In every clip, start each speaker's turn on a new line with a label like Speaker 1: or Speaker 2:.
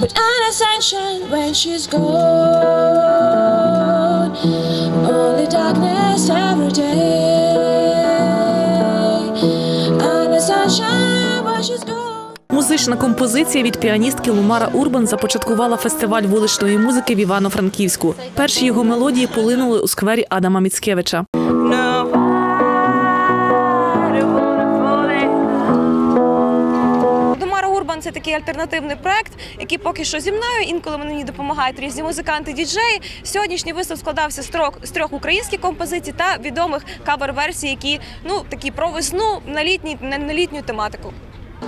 Speaker 1: But an ascension when she's gone. Only darkness every day. An ascension when she's gone.
Speaker 2: Музична композиція від піаністки Лумара Урбан започаткувала фестиваль вуличної музики в Івано-Франківську. Перші його мелодії полинули у сквері Адама Міцкевича.
Speaker 3: Це такий альтернативний проект, який поки що зі мною. Інколи мені допомагають різні музиканти, діджеї. Сьогоднішній виступ складався з трьох з трьох українських композицій та відомих кавер-версій, які ну такі про весну на літні на, літню тематику.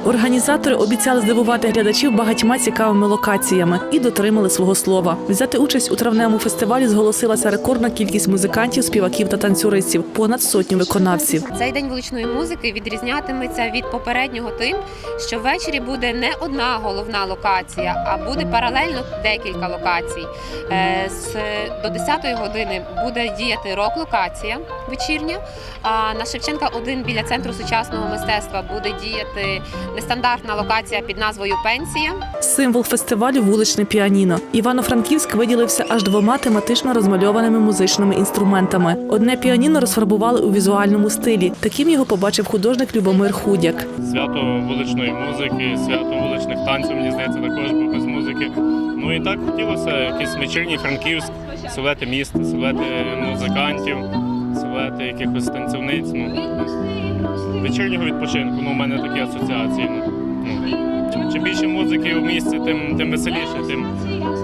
Speaker 2: Організатори обіцяли здивувати глядачів багатьма цікавими локаціями і дотримали свого слова. Взяти участь у травневому фестивалі зголосилася рекордна кількість музикантів, співаків та танцюристів понад сотню виконавців.
Speaker 4: Цей день вуличної музики відрізнятиметься від попереднього тим, що ввечері буде не одна головна локація, а буде паралельно декілька локацій. Е, З до 10-ї години буде діяти рок-локація вечірня. А на Шевченка 1 біля центру сучасного мистецтва буде діяти нестандартна локація під назвою Пенсія.
Speaker 2: Символ фестивалю вуличне піаніно. Івано-Франківськ виділився аж двома тематично розмальованими музичними інструментами. Одне піаніно розфарбували у візуальному стилі. Таким його побачив художник Любомир Худяк.
Speaker 5: свято вуличної музики, свято вуличних танців, мені здається, також, бо без музики. Ну і так хотілося якийсь вечірній Франківськ, силуети міста, силуети музикантів, силуети якихось танцівниць. Ну, вечірнього відпочинку. Ну, у мене такі асоціації. Ну, ну, чим, більше музики в місті, тим, тим веселіше, тим,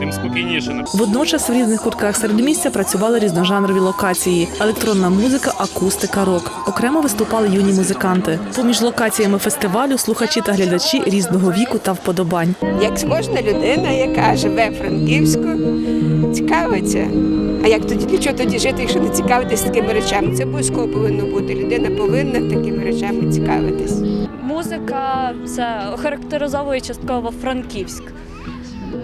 Speaker 5: тим спокійніше.
Speaker 2: Водночас в різних кутках середмістя працювали різножанрові локації: електронна музика, акустика, рок. Окремо виступали юні музиканти. Поміж локаціями фестивалю слухачі та глядачі різного віку та вподобань.
Speaker 6: Як кожна людина, яка живе в Франківську, цікавиться. А як тоді для чого тоді жити, якщо не цікавитись такими речами? Це обов'язково повинно бути. Людина повинна такими речами цікавитись.
Speaker 7: Музика це характеризовує частково Франківськ.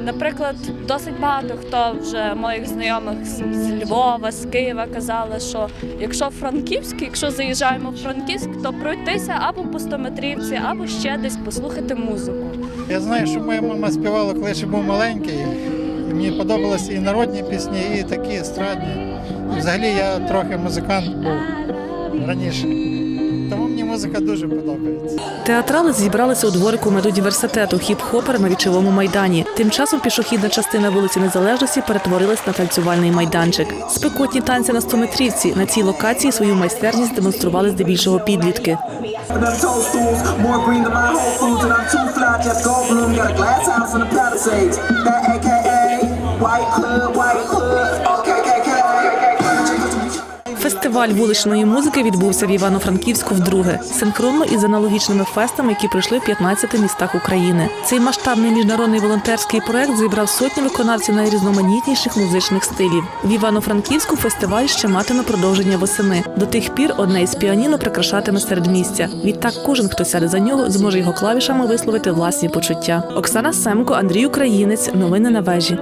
Speaker 7: Наприклад, досить багато хто вже моїх знайомих з Львова, з Києва казали, що якщо Франківськ, якщо заїжджаємо в Франківськ, то пройтися або по стометрівці, або ще десь послухати музику.
Speaker 8: Я знаю, що моя мама співала, коли ще був маленький. І мені подобалися і народні пісні, і такі естрадні. Взагалі я трохи музикант був раніше. Тому мені музика дуже подобається.
Speaker 2: Театрали зібралися у дворику медуніверситету хіп-хопер на вічовому майдані. Тим часом пішохідна частина вулиці Незалежності перетворилась на танцювальний майданчик. Спекотні танці на стометрівці на цій локації свою майстерність демонстрували здебільшого підлітки. Фестиваль вуличної музики відбувся в Івано-Франківську вдруге, синхронно із аналогічними фестами, які пройшли в 15 містах України. Цей масштабний міжнародний волонтерський проект зібрав сотні виконавців найрізноманітніших музичних стилів. В Івано-Франківську фестиваль ще матиме продовження восени. До тих пір одне із піаніно прикрашатиме середмістя. Відтак кожен, хто сяде за нього, зможе його клавішами висловити власні почуття. Оксана Семко, Андрій Українець. Новини на вежі.